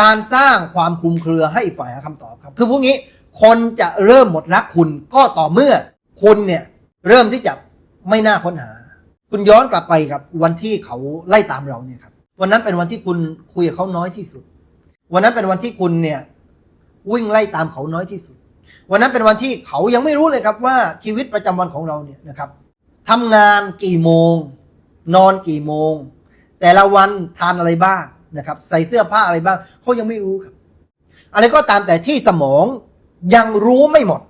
การสร้างความคลุมเครือให้อีกฝ่ายหาคำตอบครับ คือพวกนี้คนจะเริ่มหมดรักคุณก็ต่อเมื่อคุณเนี่ยเริ่มที่จะไม่น่าค้นหา คุณย้อนกลับไปครับวันที่เขาไล่ตามเราเนี่ยครับวันนั้นเป็นวันที่คุณคุยกับเขาน้อยที่สุด วันนั้นเป็นวันที่คุณเนี่ยวิ่งไล่ตามเขาน้อยที่สุด วันนั้นเป็นวันที่เขายังไม่รู้เลยครับว่าชีวิตประจำวันของเราเนี่ยนะครับทำงานกี่โมง นอนกี่โมง แต่ละวันทานอะไรบ้าง นะครับ ใส่เสื้อผ้าอะไรบ้างเขายังไม่รู้ครับ อะไรก็ตามแต่ที่สมองยังรู้ไม่หมด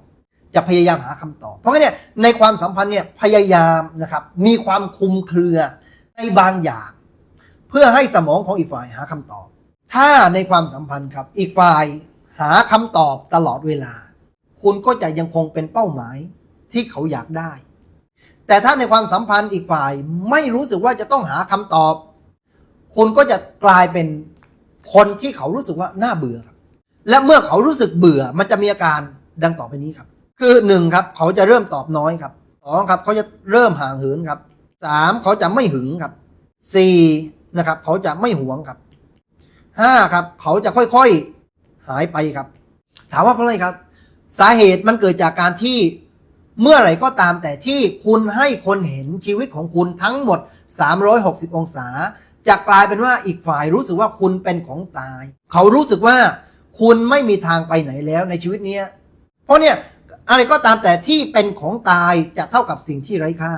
จะพยายามหาคำตอบ เพราะงั้นเนี่ยในความสัมพันธ์เนี่ยพยายามนะครับ มีความคุมเครือในบางอย่าง เพื่อให้สมองของอีกฝ่ายหาคำตอบ ถ้าในความสัมพันธ์ครับ อีกฝ่ายหาคำตอบตลอดเวลา คุณก็จะยังคงเป็นเป้าหมายที่เขาอยากได้ แต่ถ้าในความสัมพันธ์อีกฝ่ายไม่รู้สึกว่าจะต้องหาคำตอบ คุณก็จะกลายเป็นคนที่เขารู้สึกว่าน่าเบื่อครับ และเมื่อเขารู้สึกเบื่อมันจะมีอาการดังต่อไปนี้ครับ คือหนึ่งครับ เขาจะเริ่มตอบน้อยครับสองครับ เขาจะเริ่มห่างเหินครับสามเขาจะไม่หึงครับสี่นะครับ เขาจะไม่หวงครับห้าครับ เขาจะค่อยๆหายไปครับ ถามว่าเพราะอะไรครับ สาเหตุมันเกิดจากการที่เมื่อไหร่ก็ตามแต่ที่คุณให้คนเห็นชีวิตของคุณทั้งหมด 360 องศา จะกลายเป็นว่าอีกฝ่ายรู้สึกว่าคุณเป็นของตาย เขารู้สึกว่าคุณไม่มีทางไปไหนแล้วในชีวิตเนี้ยเพราะเนี่ยอะไรก็ตามแต่ที่เป็นของตายจะเท่ากับสิ่งที่ไร้ค่า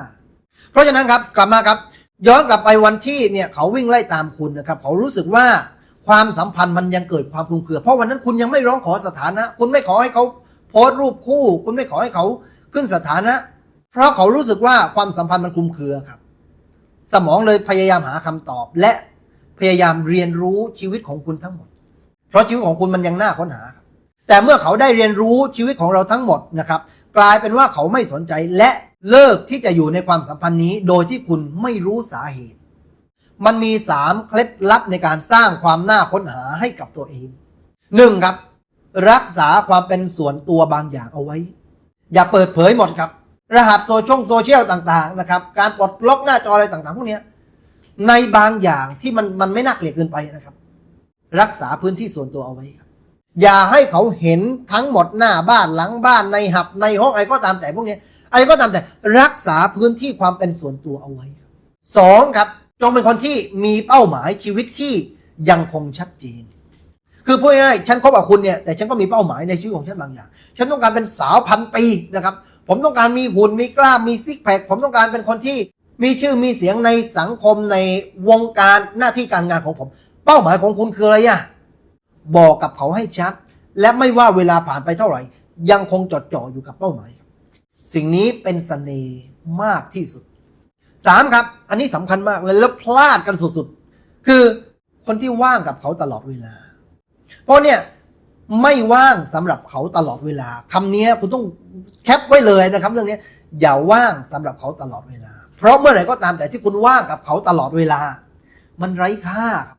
เพราะฉะนั้นครับกลับมาครับ ย้อนกลับไปวันที่เนี่ยเขาวิ่งไล่ตามคุณนะครับ เขารู้สึกว่าความสัมพันธ์มันยังเกิดความคลุมเครือ เพราะวันนั้นคุณยังไม่ร้องขอสถานะ คุณไม่ขอให้เขาโพสต์รูปคู่ คุณไม่ขอให้เขาขึ้นสถานะ เพราะเขารู้สึกว่าความสัมพันธ์มันคลุมเครือครับ สมองเลยพยายามหาคำตอบ และพยายามเรียนรู้ชีวิตของคุณทั้งหมด เพราะชีวิตของคุณมันยังน่าค้นหาครับแต่เมื่อเขาได้เรียนรู้ชีวิตของเราทั้งหมดนะครับ กลายเป็นว่าเขาไม่สนใจและเลิกที่จะอยู่ในความสัมพันธ์นี้ โดยที่คุณไม่รู้สาเหตุ มันมีสามเคล็ดลับในการสร้างความน่าค้นหาให้กับตัวเองหนึ่งครับ รักษาความเป็นส่วนตัวบางอย่างเอาไว้ อย่าเปิดเผยหมดครับ รหัสโซเชียลโซเชียลต่าง ๆ นะครับ การปลดล็อกหน้าจออะไรต่างๆ พวกนี้ในบางอย่างที่มันมันไม่น่าเกลียดเกินไปนะครับ รักษาพื้นที่ส่วนตัวเอาไว้ครับ อย่าให้เขาเห็นทั้งหมดหน้าบ้านหลังบ้านในหับในห้องอะไรก็ตามแต่พวกนี้อะไรก็ตามแต่รักษาพื้นที่ความเป็นส่วนตัวเอาไว้ครับสองครับ จงเป็นคนที่มีเป้าหมายชีวิตที่ยังคงชัดเจน คือพูดง่ายๆฉันคบกับคุณเนี่ยแต่ฉันก็มีเป้าหมายในชีวิตของฉันบางอย่าง ฉันต้องการเป็นสาวพันปีนะครับ ผมต้องการมีหุ่นมีกล้ามมีซิกแพคผมต้องการเป็นคนที่มีชื่อมีเสียงในสังคมในวงการหน้าที่การงานของผม เป้าหมายของคุณคืออะไรอะบอกกับเขาให้ชัด และไม่ว่าเวลาผ่านไปเท่าไหร่ ยังคงจดจ่ออยู่กับเป้าหมาย สิ่งนี้เป็นเสน่ห์มากที่สุดสามครับ อันนี้สำคัญมากเลยแล้วพลาดกันสุดๆ คือคนที่ว่างกับเขาตลอดเวลา เพราะเนี่ย ไม่ว่างสำหรับเขาตลอดเวลาคำนี้คุณต้องแคปไว้เลยนะครับ เรื่องนี้อย่าว่างสำหรับเขาตลอดเวลา เพราะเมื่อไหร่ก็ตามแต่ที่คุณว่างกับเขาตลอดเวลา มันไร้ค่าครับ